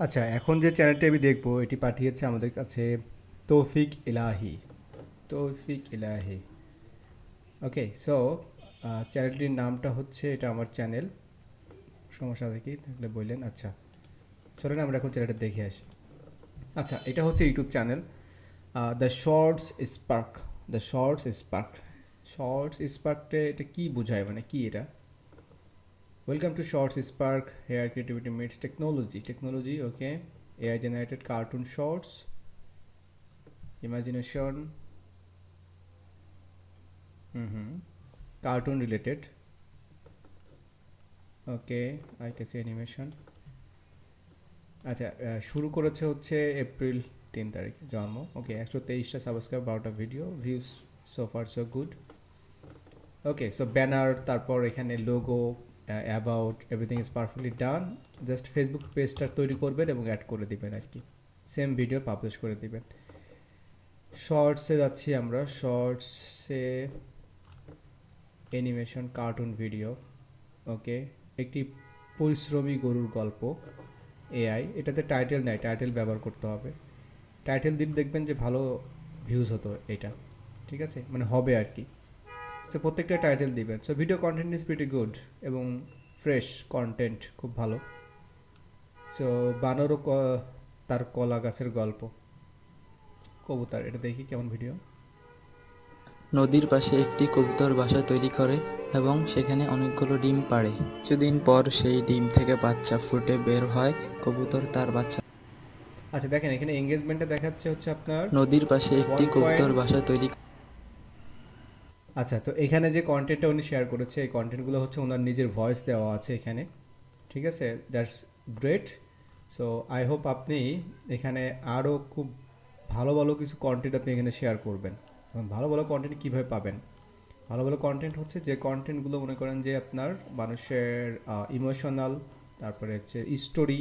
আচ্ছা এখন যে চ্যানেলটি আমি দেখব, এটি পাঠিয়েছে আমাদের কাছে তৌফিক ইলাহি। তৌফিক ইলাহি। ওকে সো চ্যানেলটির নামটা হচ্ছে, এটা আমার চ্যানেল সমস্যা আছে কি? তাহলে বললেন আচ্ছা। চলেন আমরা এখন চ্যানেলটা দেখে আসি। আচ্ছা এটা হচ্ছে YouTube channel the shorts spark the shorts spark shorts স্পার্কটা এটা কী বোঝায়? মানে কি এটা? Welcome to Shorts Spark. Here creativity meets technology. Technology, okay. AI generated cartoon shorts. Imagination. Mm-hmm. Cartoon related. Okay, I can see animation. আচ্ছা শুরু করেছে হচ্ছে এপ্রিল তিন তারিখ জন্ম ওকে একশো তেইশটা সাবস্ক্রাইব বারোটা video views so far so good okay so banner তারপর এখানে logo about everything is perfectly done just Facebook পেজটা তৈরি করবেন এবং অ্যাড করে দিবেন আর কি। সেম ভিডিও পাবলিশ করে দিবেন। শর্টসে যাচ্ছি আমরা। শর্টসে অ্যানিমেশন কার্টুন ভিডিও ওকে একটি পরিশ্রমী গরুর গল্প এআই এটাতে টাইটেল নেয় টাইটেল ব্যবহার করতে হবে। টাইটেল দিন দেখবেন যে ভালো ভিউজ হতো এটা, ঠিক আছে? মানে হবে আর কি। তো প্রত্যেকটা টাইটেল দিবেন। So video content is pretty good এবং ফ্রেশ কন্টেন্ট খুব ভালো। সো বানরও তার কলা গাছের গল্প। কবুতর এটা দেখি কেমন ভিডিও নদীর পাশে একটি কবুতর বাসা তৈরি করে এবং সেখানে অনেকগুলো ডিম পাড়ে। কিছুদিন পর সেই ডিম থেকে বাচ্চা ফুটে বের হয় কবুতর তার বাচ্চা আচ্ছা দেখেন এখানে এঙ্গেজমেন্টটা দেখাচ্ছে হচ্ছে আপনার নদীর পাশে একটি 1.5 কবুতর বাসা তৈরি আচ্ছা তো এখানে যে কন্টেন্টটা উনি শেয়ার করেছে, এই কন্টেন্টগুলো হচ্ছে ওনার নিজের ভয়েস দেওয়া আছে এখানে। ঠিক আছে? That's great so I hope আপনি এখানে আরও খুব ভালো ভালো কিছু কন্টেন্ট আপনি এখানে শেয়ার করবেন। এবং ভালো ভালো কন্টেন্ট কীভাবে পাবেন? ভালো ভালো কন্টেন্ট হচ্ছে যে কন্টেন্টগুলো মনে করেন যে আপনার মানুষের ইমোশনাল তারপরে হচ্ছে স্টোরি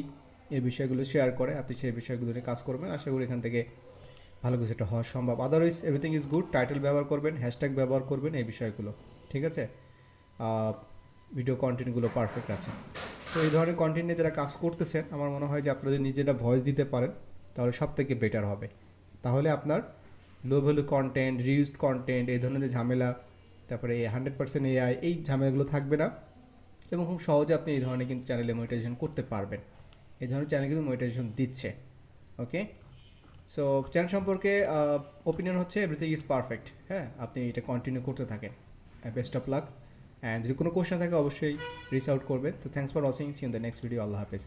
এই বিষয়গুলো শেয়ার করে, আপনি সেই বিষয়গুলো নিয়ে কাজ করবেন। আশা করি এখান থেকে ভালো কিছু একটা হওয়া সম্ভব। Otherwise everything is good title ব্যবহার করবেন হ্যাশট্যাগ ব্যবহার করবেন এই বিষয়গুলো, ঠিক আছে? ভিডিও কন্টেন্টগুলো পারফেক্ট আছে। তো এই ধরনের কন্টেন্ট নিয়ে যারা কাজ করতেছেন, আমার মনে হয় যে আপনারা যদি নিজেরা ভয়েস দিতে পারেন, তাহলে সব থেকে বেটার হবে। তাহলে আপনার low value content reused content এই ধরনের যে ঝামেলা, তারপরে হান্ড্রেড পার্সেন্ট এআই এই ঝামেলাগুলো থাকবে না। এবং খুব সহজে আপনি এই ধরনের কিন্তু চ্যানেলে মনিটাইজেশন করতে পারবেন। এই ধরনের চ্যানেল কিন্তু মনিটাইজেশন দিচ্ছে ওকে সো চ্যানেল সম্পর্কে ওপিনিয়ন হচ্ছে এভরিথিং ইজ পারফেক্ট হ্যাঁ? আপনি এটা কন্টিনিউ করতে থাকেন। বেস্ট অফ লাক অ্যান্ড যদি কোনো কোশ্চেন থাকে, অবশ্যই রিচ আউট করবেন। তো thanks for watching see in the next video আল্লাহ হাফেজ।